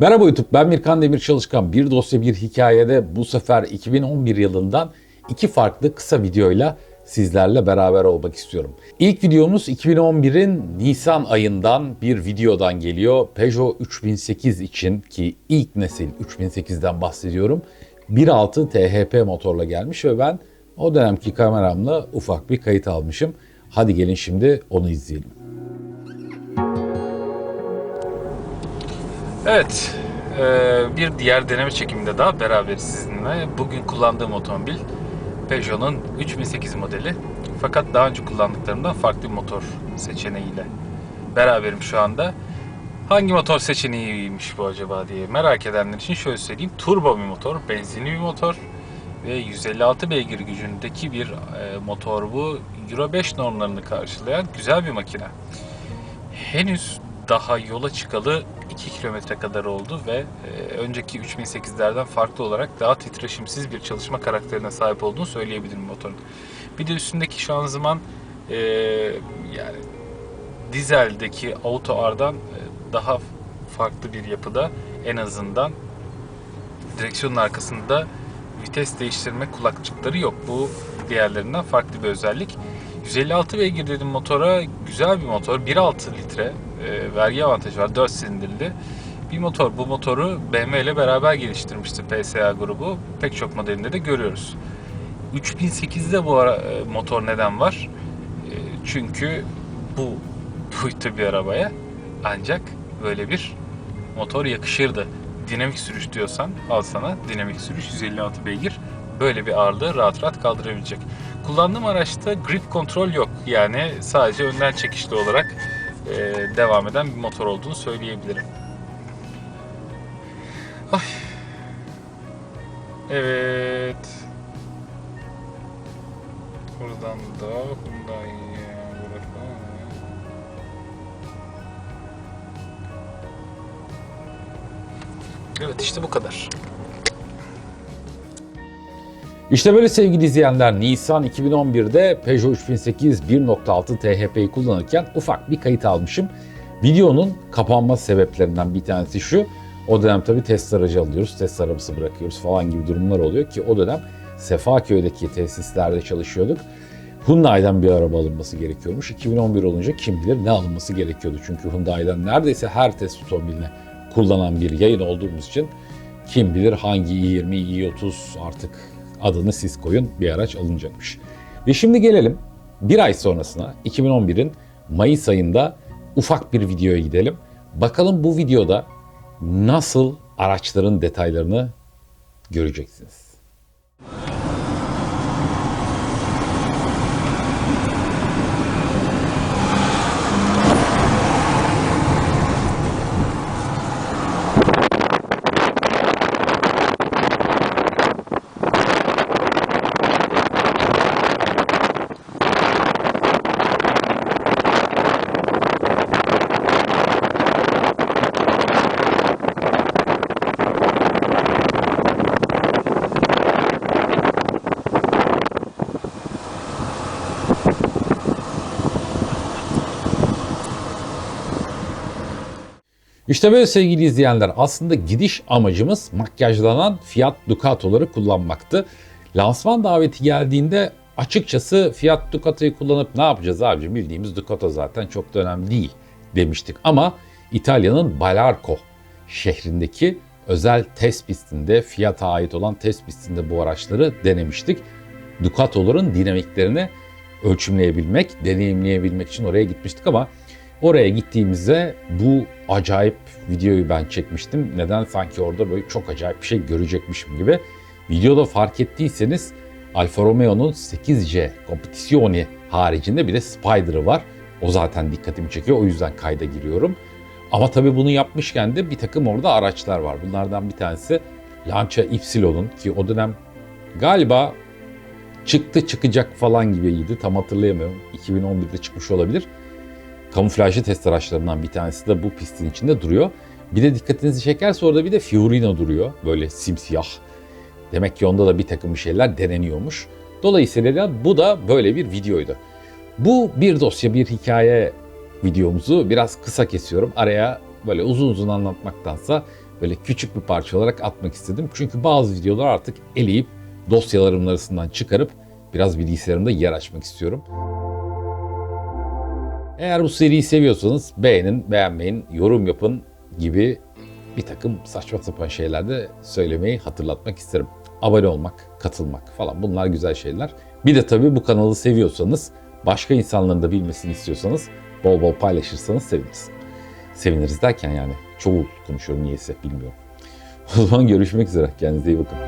Merhaba YouTube, ben Mirkan Demir Çalışkan. Bir dosya bir hikayede bu sefer 2011 yılından iki farklı kısa videoyla sizlerle beraber olmak istiyorum. İlk videomuz 2011'in Nisan ayından bir videodan geliyor. Peugeot 3008 için ki ilk nesil 3008'den bahsediyorum. 1.6 THP motorla gelmiş ve ben o dönemki kameramla ufak bir kayıt almışım. Hadi gelin şimdi onu izleyelim. Evet, eee, bir diğer deneme çekiminde daha beraberiz sizinle. Bugün kullandığım otomobil Peugeot'un 3008 modeli. Fakat daha önce kullandıklarımdan farklı bir motor seçeneğiyle beraberim şu anda. Hangi motor seçeneğiymiş bu acaba diye merak edenler için şöyle söyleyeyim. Turbo bir motor, benzinli bir motor ve 156 beygir gücündeki bir e, motor bu. Euro 5 normlarını karşılayan güzel bir makine. Henüz daha yola çıkalı 2 kilometre kadar oldu ve e, önceki 3008'lerden farklı olarak daha titreşimsiz bir çalışma karakterine sahip olduğunu söyleyebilirim motorun. Bir de üstündeki şanzıman e, yani dizeldeki Auto R'dan e, daha farklı bir yapıda en azından direksiyonun arkasında vites değiştirme kulakçıkları yok. Bu diğerlerinden farklı bir özellik. 156 beygir dedim motora. Güzel bir motor. 1.6 litre e, vergi avantajı var. 4 silindirli bir motor. Bu motoru BMW ile beraber geliştirmişti PSA grubu. Pek çok modelinde de görüyoruz. 3008'de bu ara, e, motor neden var? E, çünkü bu boyutta bir arabaya ancak böyle bir motor yakışırdı. Dinamik sürüş diyorsan al sana dinamik sürüş 156 beygir böyle bir ağırlığı rahat rahat kaldırabilecek. Kullandığım araçta grip kontrol yok. Yani sadece önden çekişli olarak devam eden bir motor olduğunu söyleyebilirim. Ay. Evet. Buradan da Hyundai'ye bırakalım. Evet işte bu kadar. İşte böyle sevgili izleyenler Nisan 2011'de Peugeot 3008 1.6 THP'yi kullanırken ufak bir kayıt almışım. Videonun kapanma sebeplerinden bir tanesi şu. O dönem tabii test aracı alıyoruz, test arabası bırakıyoruz falan gibi durumlar oluyor ki o dönem Sefaköy'deki tesislerde çalışıyorduk. Hyundai'den bir araba alınması gerekiyormuş. 2011 olunca kim bilir ne alınması gerekiyordu. Çünkü Hyundai'den neredeyse her test otomobiline kullanan bir yayın olduğumuz için kim bilir hangi i20, i30 artık adını siz koyun bir araç alınacakmış. Ve şimdi gelelim bir ay sonrasına 2011'in Mayıs ayında ufak bir videoya gidelim. Bakalım bu videoda nasıl araçların detaylarını göreceksiniz. İşte böyle sevgili izleyenler aslında gidiş amacımız makyajlanan Fiat Ducato'ları kullanmaktı. Lansman daveti geldiğinde açıkçası Fiat Ducato'yu kullanıp ne yapacağız abicim bildiğimiz Ducato zaten çok da önemli değil demiştik. Ama İtalya'nın Balarco şehrindeki özel test pistinde Fiat'a ait olan test pistinde bu araçları denemiştik. Ducato'ların dinamiklerini ölçümleyebilmek, deneyimleyebilmek için oraya gitmiştik ama Oraya gittiğimizde bu acayip videoyu ben çekmiştim. Neden? Sanki orada böyle çok acayip bir şey görecekmişim gibi. Videoda fark ettiyseniz Alfa Romeo'nun 8C Competizione haricinde bir de Spider'ı var. O zaten dikkatimi çekiyor. O yüzden kayda giriyorum. Ama tabii bunu yapmışken de bir takım orada araçlar var. Bunlardan bir tanesi Lancia Ypsilon'un ki o dönem galiba çıktı çıkacak falan gibiydi. Tam hatırlayamıyorum. 2011'de çıkmış olabilir kamuflajlı test araçlarından bir tanesi de bu pistin içinde duruyor. Bir de dikkatinizi çekerse orada bir de Fiorino duruyor. Böyle simsiyah. Demek ki onda da bir takım şeyler deneniyormuş. Dolayısıyla bu da böyle bir videoydu. Bu bir dosya bir hikaye videomuzu biraz kısa kesiyorum. Araya böyle uzun uzun anlatmaktansa böyle küçük bir parça olarak atmak istedim. Çünkü bazı videolar artık eleyip dosyalarımın arasından çıkarıp biraz bilgisayarımda yer açmak istiyorum. Eğer bu seriyi seviyorsanız beğenin, beğenmeyin, yorum yapın gibi bir takım saçma sapan şeyler de söylemeyi hatırlatmak isterim. Abone olmak, katılmak falan bunlar güzel şeyler. Bir de tabii bu kanalı seviyorsanız, başka insanların da bilmesini istiyorsanız bol bol paylaşırsanız seviniriz. Seviniriz derken yani çoğul konuşuyorum niyeyse bilmiyorum. O zaman görüşmek üzere. Kendinize iyi bakın.